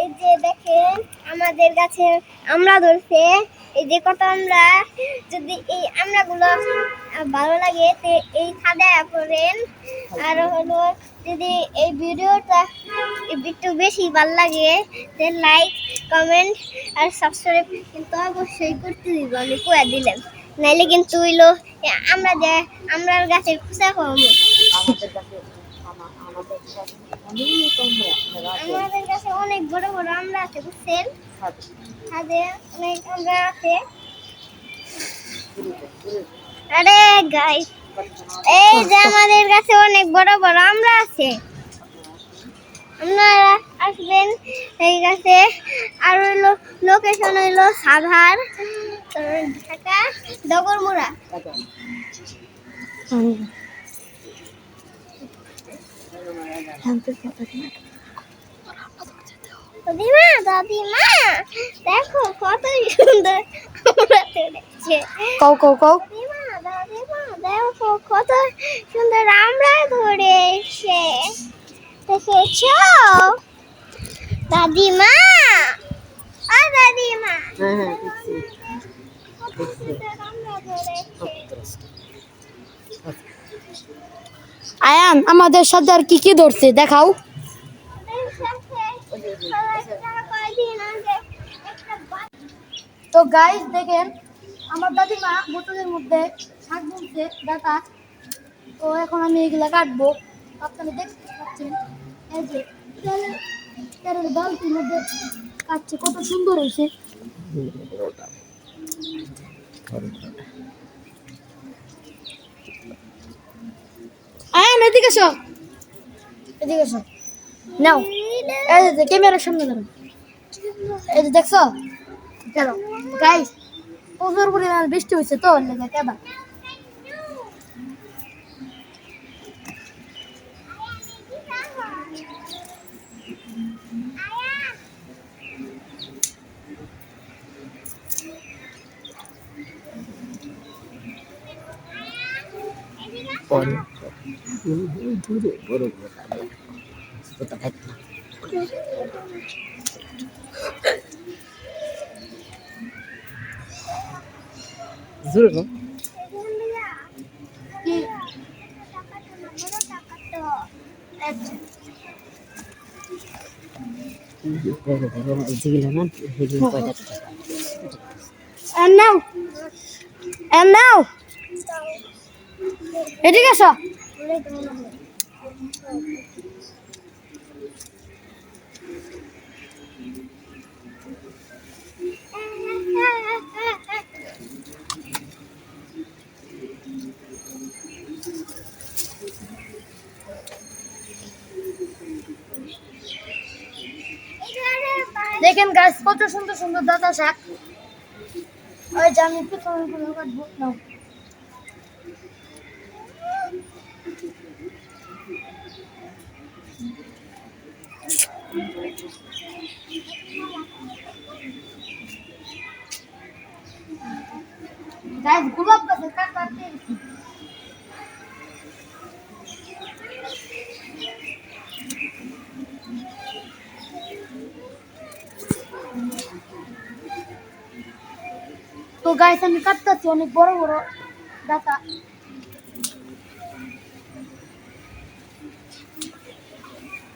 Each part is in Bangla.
এই যে দেখেন, আমাদের গাছে আমরা ধরছে। এই যে কত আমরা, যদি এই আমরাগুলো ভালো লাগে, তে এই খাদা করেন আর হলো, যদি এই ভিডিওটা একটু বেশি ভালো লাগে, তে লাইক কমেন্ট আর সাবস্ক্রাইব কিন্তু অবশ্যই করতে দিব, আমি কয়ে দিলাম। নাইলে কিন্তু হইল আমরা যে আমরার গাছের খুঁজা কমো আমাদের কাছে আমাদের কাছে অনেক বড় বড় আমরা আছে বুঝছেন ছাদে অনেক আমরা আছে। আরে গাই এই যে আমাদের কাছে অনেক বড় বড় আমরা আছে আপনারা আসবেন এই কাছে আর হইল লোকেশন হইল সাভার ঢাকা ডগরমুড়া। দাদিমা দাদিমা দেখো কত সুন্দর আমরা দেখছে কও কও কও। দাদিমা দাদিমা দেখো কত সুন্দর আমরা ধরে এসে দেখেছ? দাদিমা আ দাদিমা। হ্যাঁ হ্যাঁ দেখছি। কত সুন্দর আমরা ধরেছে আয়ান, আমাদের সাথে আর কি কি ধরছে? দেখাও। তো গাইস দেখেন, আমার দাদিমা বোতলের মধ্যে শাক বুনছে, ডাটা। তো এখন আমি এগুলা কাটবো। আপনারা দেখতে পাচ্ছেন, এই যে তেলের বালতির মধ্যে কাটছে, কত সুন্দর হয়েছে আয়ান এদিকে এসো। এদিকে এসো। নাও। এই যে ক্যামেরার সামনে ধরো এই যে দেখছ? চলো গাইস প্রচুর পরিমাণ বৃষ্টি হয়েছে তো লেগে কেবা পরে দূরে কাকা। ওটা থাকতো না। জোরে কও। কি বড় বড় যেগুলো না সেগুলো কয়টা টাকা And now. And now. এদিকে এসো দেখেন গাছ কত সুন্দর সুন্দর দাদা শাক। ওই যে আমি পিছনে গুলো কাটবো নাও গাছ গোলাপ গাছের কাঠ কাটতে গেছি। তো গাছ আমি কাটতেছি অনেক বড় বড় ডাটা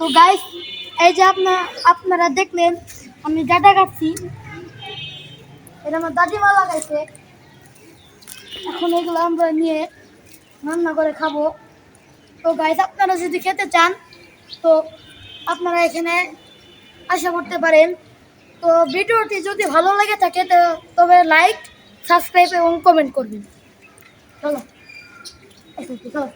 তো গাইস এই যে আপনার আপনারা দেখলেন, আমি ডাটা কাটছি এটা আমার দাদিমা লাগাইছে। এখন এগুলো আমরা নিয়ে রান্না করে খাব। তো গাইস আপনারা যদি খেতে চান, তো আপনারা এখানে আশা করতে পারেন। তো ভিডিওটি যদি ভালো লাগে থাকে, তো তবে লাইক সাবস্ক্রাইব এবং কমেন্ট করবেন। চলো। চলো।